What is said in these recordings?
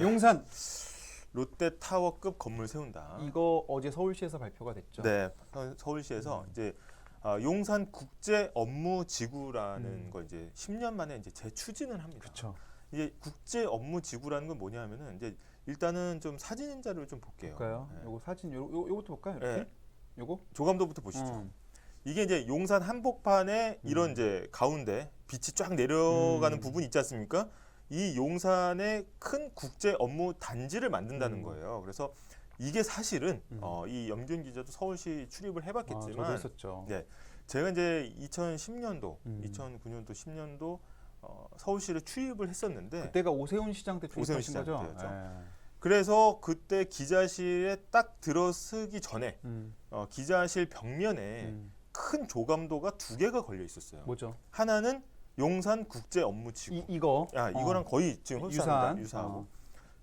용산 롯데타워급 건물 세운다. 이거 어제 서울시에서 발표가 됐죠. 네, 서- 서울시에서 이제 아, 용산 국제 업무 지구라는 음. 거 이제 10년 만에 이제 재추진을 합니다. 그렇죠. 이게 국제 업무 지구라는 건 뭐냐면은 이제 일단은 좀 사진 자료를 좀 볼게요. 볼까요? 네. 요거 사진 요, 요 요것도 볼까요? 이렇게? 네. 요거? 조감도부터 보시죠. 어. 이게 이제 용산 한복판에 이런 음. 이제 가운데 빛이 쫙 내려가는 음. 부분 있지 않습니까? 이 용산에 큰 국제 업무 단지를 만든다는 음. 거예요. 그래서 이게 사실은 음. 어, 이 염균 기자도 서울시 출입을 아, 해봤겠지만 저도 했었죠. 네. 제가 이제 2010년도, 음. 2009년도, 10년도 어, 서울시를 출입을 했었는데 그때가 오세훈 시장 때 출입하신 거죠? 때였죠. 예. 그래서 그때 기자실에 딱 들어서기 전에 음, 어, 기자실 벽면에 음. 큰 조감도가 두 개가 걸려 있었어요. 뭐죠? 하나는 용산 국제 업무 지구. 이 이거. 야 이거랑 어, 거의 지금 유사한. 흡사합니다. 유사하고. 어.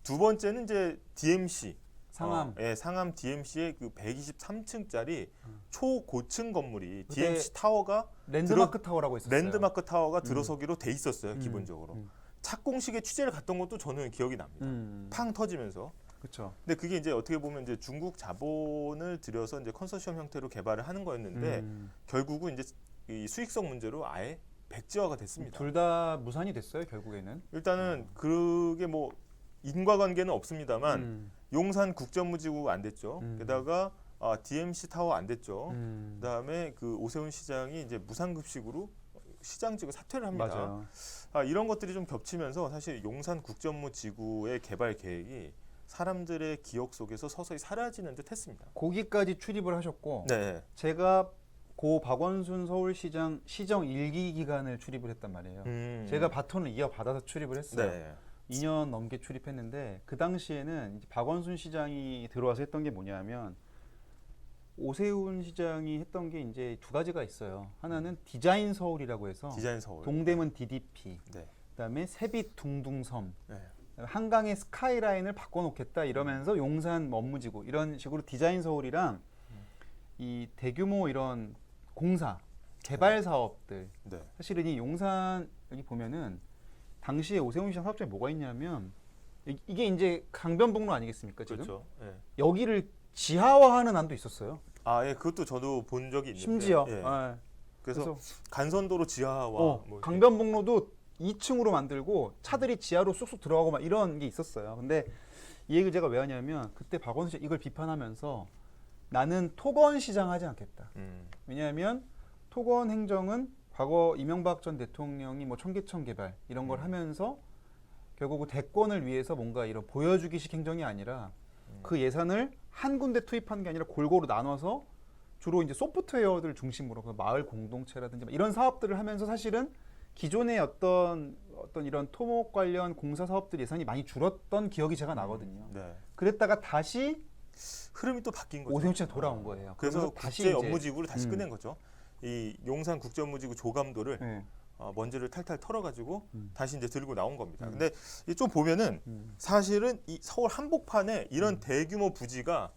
두 번째는 이제 DMC. 상암. 어, 예, 상암 DMC의 그 123층짜리 음. 초고층 건물이 DMC 타워가 랜드마크 타워라고 있었어요. 랜드마크 타워가 음. 들어서기로 돼 있었어요 음, 기본적으로. 음. 착공식에 취재를 갔던 것도 저는 기억이 납니다. 음. 팡 터지면서. 그렇죠. 근데 그게 이제 어떻게 보면 이제 중국 자본을 들여서 이제 컨소시엄 형태로 개발을 하는 거였는데 음. 결국은 이제 이 수익성 문제로 아예 백지화가 됐습니다. 둘 다 무산이 됐어요 결국에는. 일단은 그게 뭐 인과관계는 없습니다만 음. 용산 국제업무지구 안 됐죠. 음. 게다가 아, DMC 타워 안 됐죠. 음. 그다음에 그 오세훈 시장이 이제 무상급식으로 시장직을 사퇴를 합니다. 맞아요. 아, 이런 것들이 좀 겹치면서 사실 용산 국제업무지구의 개발 계획이 사람들의 기억 속에서 서서히 사라지는 듯 했습니다. 거기까지 출입을 하셨고 네, 제가 고 박원순 서울시장 시정 일기 기간을 출입을 했단 말이에요. 음. 제가 바톤을 이어받아서 출입을 했어요. 네, 2년 넘게 출입했는데 그 당시에는 이제 박원순 시장이 들어와서 했던 게 뭐냐면 오세훈 시장이 했던 게 이제 두 가지가 있어요. 하나는 디자인 서울이라고 해서 디자인 서울. 동대문 DDP, 네, 그다음에 세빛 둥둥섬, 네, 한강의 스카이라인을 바꿔놓겠다 이러면서 용산 업무지구 이런 식으로 디자인 서울이랑 이 대규모 이런 공사 개발 사업들 네. 사실은 이 용산 여기 보면은 당시에 오세훈 시장 사업장에 뭐가 있냐면 이- 이게 이제 강변북로 아니겠습니까 지금 그렇죠. 예. 여기를 지하화하는 안도 있었어요 아, 예, 그것도 저도 본 적이 있는데. 심지어 예. 예. 그래서, 그래서 간선도로 지하와 어, 뭐 강변북로도 2층으로 만들고 차들이 지하로 쑥쑥 들어가고 막 이런 게 있었어요. 근데 이 얘기를 제가 왜 하냐면 그때 박원순 씨 이걸 비판하면서 나는 토건 시장 하지 않겠다. 음, 왜냐하면 토건 행정은 과거 이명박 전 대통령이 뭐 청계천 개발 이런 걸 음. 하면서 결국 대권을 위해서 뭔가 이런 보여주기식 행정이 아니라 음. 그 예산을 한 군데 투입하는 게 아니라 골고루 나눠서 주로 이제 소프트웨어들 중심으로 그 마을 공동체라든지 막 이런 사업들을 하면서 사실은 기존의 어떤 어떤 이런 토목 관련 공사 사업들 예산이 많이 줄었던 기억이 제가 나거든요. 네. 그랬다가 다시 흐름이 또 바뀐 거죠. 오세훈 씨가 돌아온 거예요. 그래서 국제 업무지구를 다시 음. 끝낸 거죠. 이 용산 국제 업무지구 조감도를 네. 어, 먼지를 탈탈 털어가지고 음. 다시 이제 들고 나온 겁니다. 음. 근데 이좀 보면은 음. 사실은 이 서울 한복판에 이런 대규모 부지가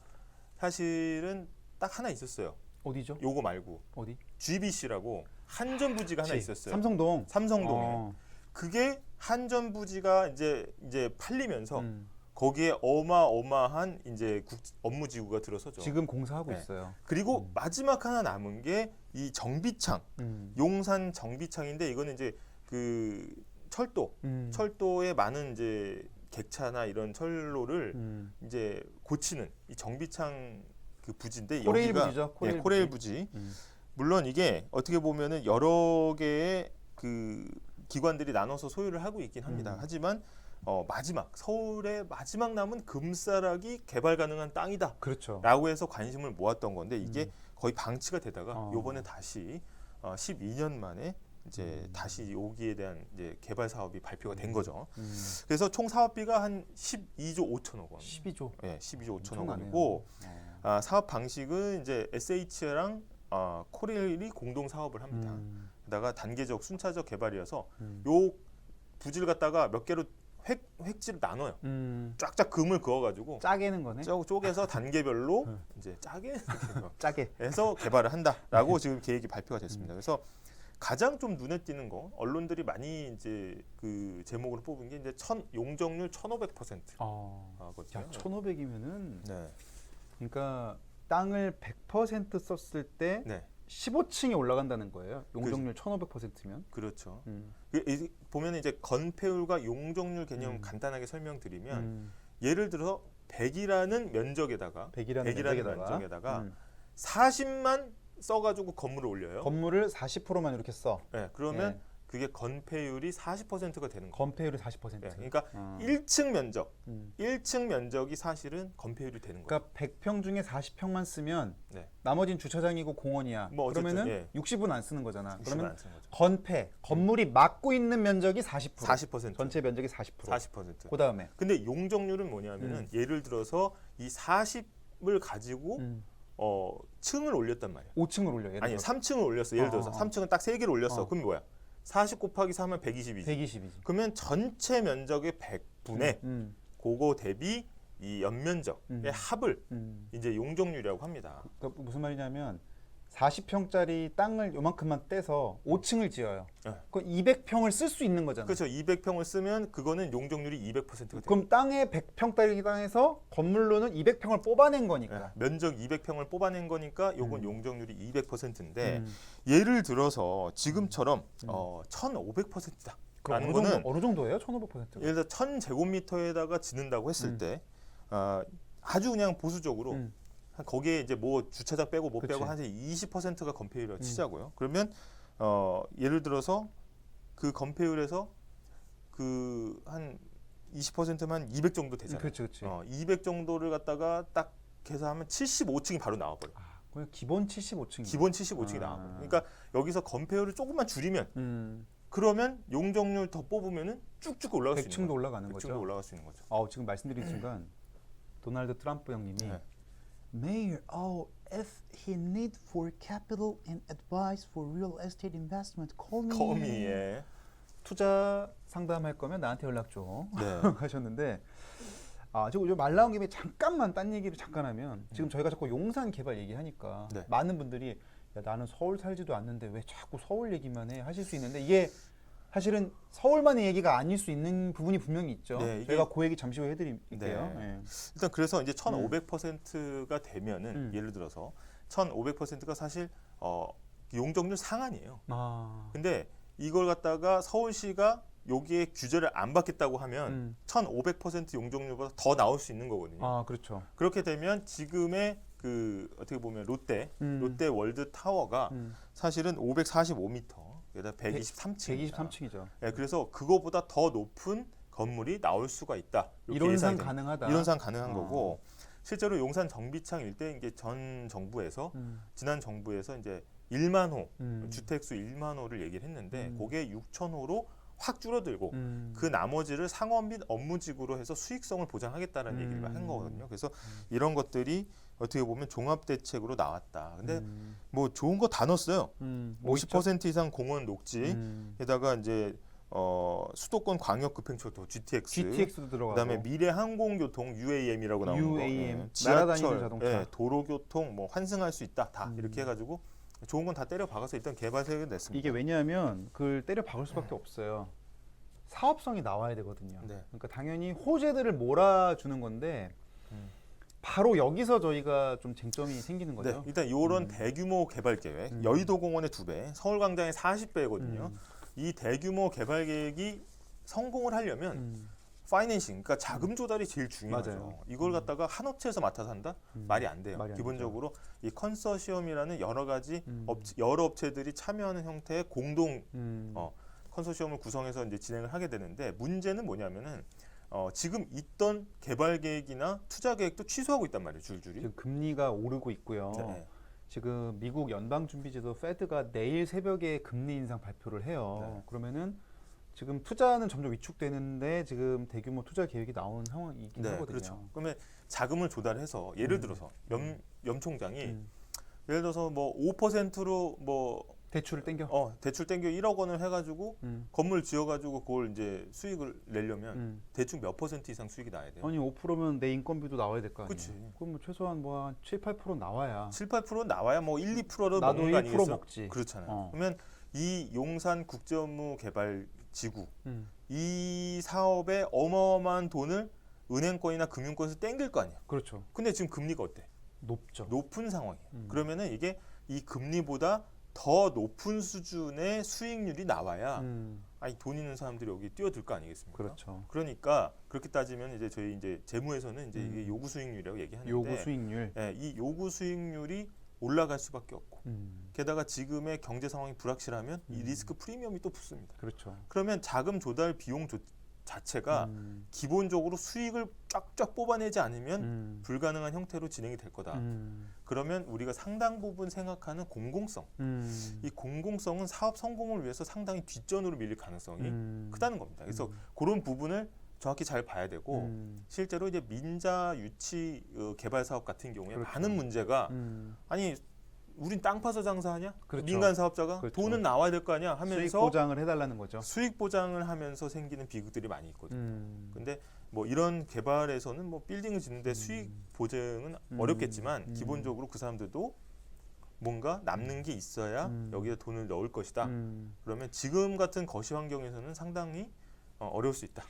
사실은 딱 하나 있었어요. 어디죠? 요거 말고 어디? GBC라고 한전 부지가 하나. 있었어요. 삼성동. 삼성동에. 어. 그게 한전 부지가 이제 이제 팔리면서 음. 거기에 어마어마한 이제 국, 업무 지구가 들어서죠. 지금 공사하고 네. 있어요. 그리고 음. 마지막 하나 남은 게 이 정비창, 음. 용산 정비창인데 이거는 이제 그 철도, 음. 철도에 많은 이제 객차나 이런 철로를 음. 이제 고치는 이 정비창 그 부지인데 코레일 여기가 부지죠, 코레일 예, 코레일 부지. 음. 물론 이게 어떻게 보면은 여러 개의 그 기관들이 나눠서 소유를 하고 있긴 합니다. 음. 하지만 어, 마지막 서울의 마지막 남은 금싸락이 개발 가능한 땅이다. 그렇죠. 라고 해서 관심을 모았던 건데 이게 음. 거의 방치가 되다가 어. 요번에 다시 어, 12년 만에 이제 음. 다시 여기에 대한 이제 개발 사업이 발표가 된 거죠. 음. 그래서 총 사업비가 한 12조 5천억 원. 12조. 예, 12조 5천억 엄청나네요. 원이고 어. 아, 사업 방식은 이제 SH랑 아, 코레일이 공동 사업을 합니다. 음. 게다가 단계적 순차적 개발이어서 음. 요 부지를 갖다가 몇 개로 획 획지를 나눠요. 음. 쫙쫙 금을 그어가지고 짜게는 거네. 쪼- 쪼개서 단계별로 음. 이제 짜게 짜게. 해서 개발을 한다라고 지금 계획이 발표가 됐습니다. 그래서 가장 좀 눈에 띄는 거 언론들이 많이 이제 그 제목으로 뽑은 게 이제 천 용적률 1,500% 아, 하거든요. 야 1,500이면은 네. 그러니까 땅을 100% 썼을 때 네. 15층에 올라간다는 거예요. 용적률 1,500%면. 그렇죠. 음. 보면 이제 건폐율과 용적률 개념 음. 간단하게 설명드리면 음. 예를 들어 100이라는 면적에다가 100이라는, 100이라는 면적에다가, 면적에다가 음. 40만 써가지고 건물을 올려요. 건물을 40%만 이렇게 써. 네, 그러면 예. 그게 건폐율이 40%가 되는 거예요. 건폐율이 40%. 예, 그러니까 어. 1층 면적, 음. 1층 면적이 사실은 건폐율이 되는 거예요. 그러니까 100평 중에 40평만 쓰면 네. 나머지는 주차장이고 공원이야. 뭐 어쨌든, 그러면은 예. 60은 안 쓰는 거잖아. 60은 그러면 안 쓰는 거죠. 건폐, 건물이 막고 있는 면적이 40%. 40%. 전체 면적이 40%. 40%. 그다음에 근데 용적률은 뭐냐면은 예를 들어서 이 40을 가지고 음. 어 층을 올렸단 말이에요. 5층을 올려. 예를 아니 들어서. 3층을 올렸어. 예를 들어서 어, 어. 3층은 딱 3개를 올렸어. 어. 그럼 뭐야? 40 곱하기 4면 120이지. 120이지. 그러면 전체 면적의 100분의 음. 그거 대비 이 연면적의 음. 합을 음. 이제 용적률이라고 합니다. 그러니까 무슨 말이냐면 40평짜리 땅을 요만큼만 떼서 5층을 지어요. 네. 그 200평을 쓸 수 있는 거잖아. 그렇죠. 200평을 쓰면 그거는 용적률이 200%가 돼요. 그럼 땅에 100평짜리 땅에서 건물로는 200평을 뽑아낸 예, 거니까. 면적 200평을 뽑아낸 거니까 요건 음. 용적률이 200%인데 음. 예를 들어서 지금처럼 어 1,500%다. 그럼 라는 어느 정도, 어느 정도예요? 1,500%가. 예를 들어 1,000제곱미터에다가 짓는다고 했을 음. 때 아, 아주 그냥 보수적으로 음. 한 거기에 이제 뭐 주차장 빼고 못 그치. 빼고 한 20%가 건폐율이라고 음. 치자고요. 그러면 어 예를 들어서 그 건폐율에서 그 한 20%만 200 정도 되잖아요. 그렇지, 그렇지. 어, 200 정도를 갖다가 딱 계산하면 75층이 바로 나와 버려. 요 아, 그냥 기본 75층. 기본 75층이 아. 나와 버려. 요 그러니까 여기서 건폐율을 조금만 줄이면 음. 그러면 용적률 더 뽑으면은 쭉쭉 올라갈 수 있는 100층도 거죠. 올라가는 100층도 거죠. 올라갈 수 있는 거죠. 어, 지금 말씀드린 순간 도널드 트럼프 형님이 네. Mayor, oh, if he need for capital and advice for real estate investment, call me. 거미에 투자 상담할 거면 나한테 연락 줘. 네. 하셨는데 아, 지금 말 나온 김에 잠깐만 딴 얘기를 잠깐 하면 지금 저희가 자꾸 용산 개발 얘기하니까 네. 많은 분들이 야, 나는 서울 살지도 않는데 왜 자꾸 서울 얘기만 해 하실 수 있는데 이게 사실은 서울만의 얘기가 아닐 수 있는 부분이 분명히 있죠. 네, 저희가 그 얘기 잠시 후에 해드릴게요. 네. 네. 일단 그래서 이제 1,500%가 되면은 음. 예를 들어서 1,500%가 사실 어 용적률 상한이에요. 아, 근데 이걸 갖다가 서울시가 여기에 규제를 안 받겠다고 하면 음. 1,500% 용적률보다 더 나올 수 있는 거거든요. 아 그렇죠. 그렇게 되면 지금의 그 어떻게 보면 롯데 음. 롯데 월드 타워가 음. 사실은 545m, 게다가 123층. 123층이죠. 네, 그래서 그거보다 더 높은 건물이 나올 수가 있다. 이론상. 가능하다. 이론상 가능한 어. 거고 실제로 용산 정비창 일대 이게 전 정부에서 음. 지난 정부에서 이제 1만 호 음. 주택수 1만 호를 얘기를 했는데 음. 그게 6천 호로 확 줄어들고 음. 그 나머지를 상업 및 업무직으로 해서 수익성을 보장하겠다는 음. 얘기를 한 거거든요. 그래서 이런 것들이 어떻게 보면 종합 대책으로 나왔다. 근데 음. 뭐 좋은 거 다 넣었어요. 음. 뭐 있죠? 50% 이상 공원 녹지, 음. 이제 어, 수도권 광역 급행철도 GTX, GTX도 들어가고 그다음에 미래 항공교통 UAM이라고 나오는 UAM, 거, 예, 자동차. 예, 도로교통 뭐 환승할 수 있다, 다 음. 이렇게 해가지고 좋은 건 다 때려 박아서 일단 개발세를 냈습니다. 이게 왜냐하면 그걸 때려 박을 수밖에 없어요. 사업성이 나와야 되거든요. 네. 그러니까 당연히 호재들을 몰아주는 건데 음. 바로 여기서 저희가 좀 쟁점이 생기는 네, 거죠. 일단 이런 음. 대규모 개발 계획, 음. 여의도 공원의 두 배, 서울광장의 40배거든요. 음. 이 대규모 개발 계획이 성공을 하려면 음. 파이낸싱, 그러니까 자금 조달이 제일 중요하죠. 맞아요. 이걸 갖다가 한 업체에서 맡아서 한다? 음. 말이 안 돼요. 말이 안 기본적으로 이 컨소시엄이라는 여러 가지 음. 업체, 여러 업체들이 참여하는 형태의 공동 음. 어, 컨소시엄을 구성해서 이제 진행을 하게 되는데 문제는 뭐냐면은 어, 지금 있던 개발 계획이나 투자 계획도 취소하고 있단 말이에요, 줄줄이. 지금 금리가 오르고 있고요. 네. 지금 미국 연방준비제도 페드가 내일 새벽에 금리 인상 발표를 해요. 네. 그러면은 지금 투자는 점점 위축되는데 지금 대규모 투자 계획이 나오는 상황이긴 네, 하거든요. 그렇죠. 그러면 자금을 조달해서 예를 음. 들어서 염, 염 총장이 음. 예를 들어서 뭐 5%로 뭐 대출을 땡겨. 어, 대출 땡겨 1억 원을 해가지고 음. 건물 지어가지고 그걸 이제 수익을 내려면 음. 대충 몇 퍼센트 이상 수익이 나야 돼요. 아니 5%면 내 인건비도 나와야 될 거 아니에요. 그치. 그럼 뭐 최소한 뭐 한 7, 8% 나와야 7, 8% 나와야 뭐 1, 2%로 나도 먹는 거 1% 아니겠어? 먹지. 그렇잖아요. 어. 그러면 이 용산 국제업무 개발 지구 음. 이 사업에 어마어마한 돈을 은행권이나 금융권에서 땡길 거 아니야. 그렇죠. 근데 지금 금리가 어때? 높죠. 높은 상황이에요. 음. 그러면은 이게 이 금리보다 더 높은 수준의 수익률이 나와야 음. 아니 돈 있는 사람들이 여기 뛰어들 거 아니겠습니까? 그렇죠. 그러니까 그렇게 따지면 이제 저희 이제 재무에서는 이제 음. 이게 요구 수익률이라고 얘기하는데 요구 수익률. 예, 이 요구 수익률이 올라갈 수밖에 없고 음. 게다가 지금의 경제 상황이 불확실하면 이 음. 리스크 프리미엄이 또 붙습니다. 그렇죠. 그러면 자금 조달 비용 조, 자체가 음. 기본적으로 수익을 쫙쫙 뽑아내지 않으면 음. 불가능한 형태로 진행이 될 거다. 음. 그러면 우리가 상당 부분 생각하는 공공성, 음. 이 공공성은 사업 성공을 위해서 상당히 뒷전으로 밀릴 가능성이 음. 크다는 겁니다. 그래서 음. 그런 부분을 정확히 잘 봐야 되고 음. 실제로 이제 민자 유치 어, 개발 사업 같은 경우에 그렇죠. 많은 문제가 음. 아니 우린 땅 파서 장사하냐? 그렇죠. 민간 사업자가 그렇죠. 돈은 나와야 될 거 아니야 수익 하면서 보장을 해달라는 거죠. 수익 보장을 하면서 생기는 비극들이 많이 있거든요. 음. 근데 뭐 이런 개발에서는 뭐 빌딩을 짓는데 수익 보증은 음. 어렵겠지만 음. 기본적으로 그 사람들도 뭔가 남는 게 있어야 음. 여기에 돈을 넣을 것이다. 음. 그러면 지금 같은 거시 환경에서는 상당히 어, 어려울 수 있다.